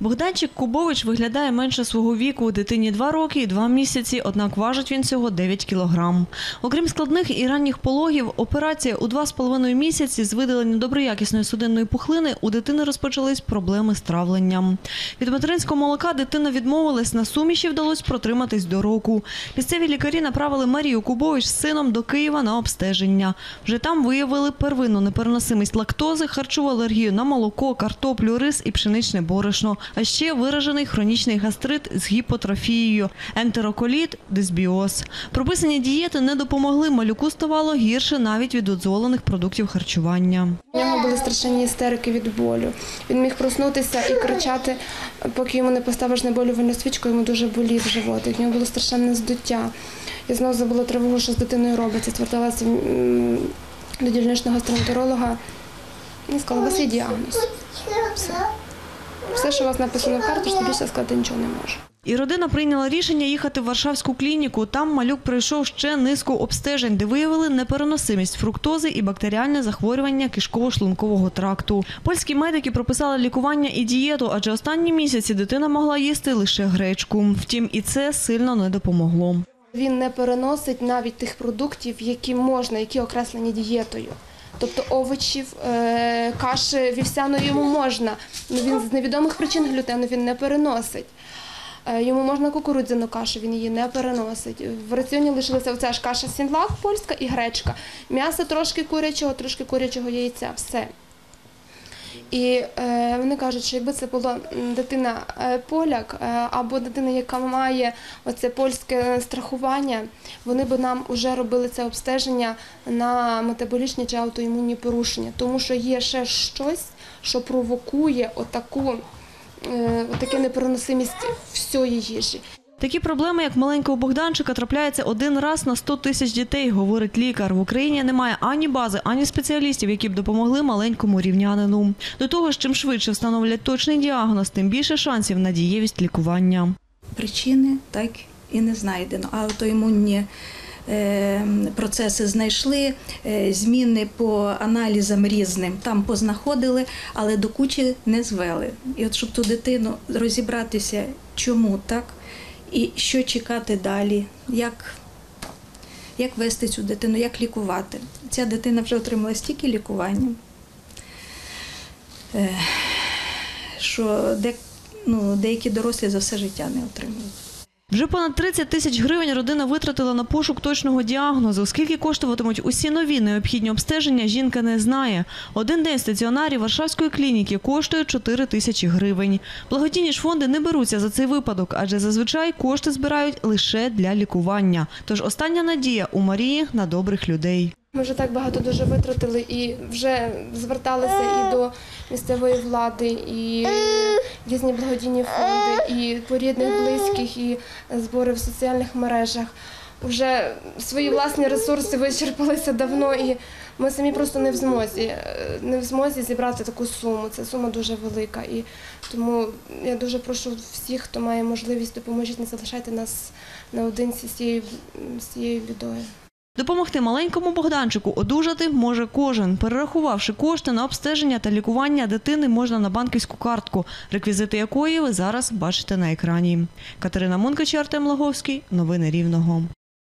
Богданчик Кубович виглядає менше свого віку. Дитині 2 роки і 2 місяці, однак важить він всього 9 кілограм. Окрім складних і ранніх пологів, операція у 2,5 місяці з видалення доброякісної судинної пухлини у дитини розпочались проблеми з травленням. Від материнського молока дитина відмовилась, на суміші вдалося протриматись до року. Місцеві лікарі направили Марію Кубович з сином до Києва на обстеження. Вже там виявили первинну непереносимість лактози, харчову алергію на молоко, картоплю, рис і пшеничне борошно, а ще виражений хронічний гастрит з гіпотрофією, ентероколіт, дисбіоз. Прописані дієти не допомогли. Малюку ставало гірше навіть від дозволених продуктів харчування. У нього були страшенні істерики від болю. Він міг проснутися і кричати, поки йому не поставиш знеболювальну свічку, йому дуже болів животик. В нього було страшенне здуття. Я знову забула тривогу, що з дитиною робиться. Зверталася до дільничного гастроентеролога і сказала, у вас є діагноз. Все. Все, що у вас написано в карточці, більше сказати нічого не можу. І родина прийняла рішення їхати в Варшавську клініку. Там малюк пройшов ще низку обстежень, де виявили непереносимість фруктози і бактеріальне захворювання кишково-шлункового тракту. Польські медики прописали лікування і дієту, адже останні місяці дитина могла їсти лише гречку. Втім, і це сильно не допомогло. Він не переносить навіть тих продуктів, які можна, які окреслені дієтою. Тобто овочів, е, каші вівсяної йому можна. Він з невідомих причин глютену він не переносить. Е, Йому можна кукурудзяну кашу, він її не переносить. В раціоні лишилася оця ж каша сінлак польська і гречка. М'ясо трошки курячого, трошки курячого яйця, все. І е, вони кажуть, що якби це була дитина е, поляк е, або дитина, яка має оце польське страхування, вони б нам вже робили це обстеження на метаболічні чи аутоімунні порушення, тому що є ще щось, що провокує отаку, е, отаке непереносимість всієї їжі. Такі проблеми, як маленького Богданчика, трапляються один раз на 100 тисяч дітей, говорить лікар. В Україні немає ані бази, ані спеціалістів, які б допомогли маленькому рівнянину. До того ж, чим швидше встановлять точний діагноз, тим більше шансів на дієвість лікування. причини так і не знайдено. Аутоімунні е, процеси знайшли, е, зміни по аналізам різним там познаходили, але до кучі не звели. І от щоб ту дитину розібратися, чому так, і що чекати далі, як, як вести цю дитину, як лікувати. Ця дитина вже отримала стільки лікування. Е, що де, ну, деякі дорослі за все життя не отримують. Вже понад 30 тисяч гривень родина витратила на пошук точного діагнозу. Скільки коштуватимуть усі нові необхідні обстеження, жінка не знає. Один день в стаціонарі Варшавської клініки коштує 4 тисячі гривень. Благодійні ж фонди не беруться за цей випадок, адже зазвичай кошти збирають лише для лікування. Тож остання надія у Марії на добрих людей. Ми вже так багато дуже витратили і вже зверталися і до місцевої влади, і різні благодійні фонди, і по рідних близьких, і збори в соціальних мережах. Вже свої власні ресурси вичерпалися давно, і ми самі просто не в змозі, е, не в змозі зібрати таку суму. Ця сума дуже велика. І тому я дуже прошу всіх, хто має можливість, допоможіть, не залишайте нас наодинці з цією, з цією бідою. Допомогти маленькому Богданчику одужати може кожен. Перерахувавши кошти на обстеження та лікування дитини можна на банківську картку, реквізити якої ви зараз бачите на екрані. Катерина Мункач, Артем Лаговський. Новини Рівного.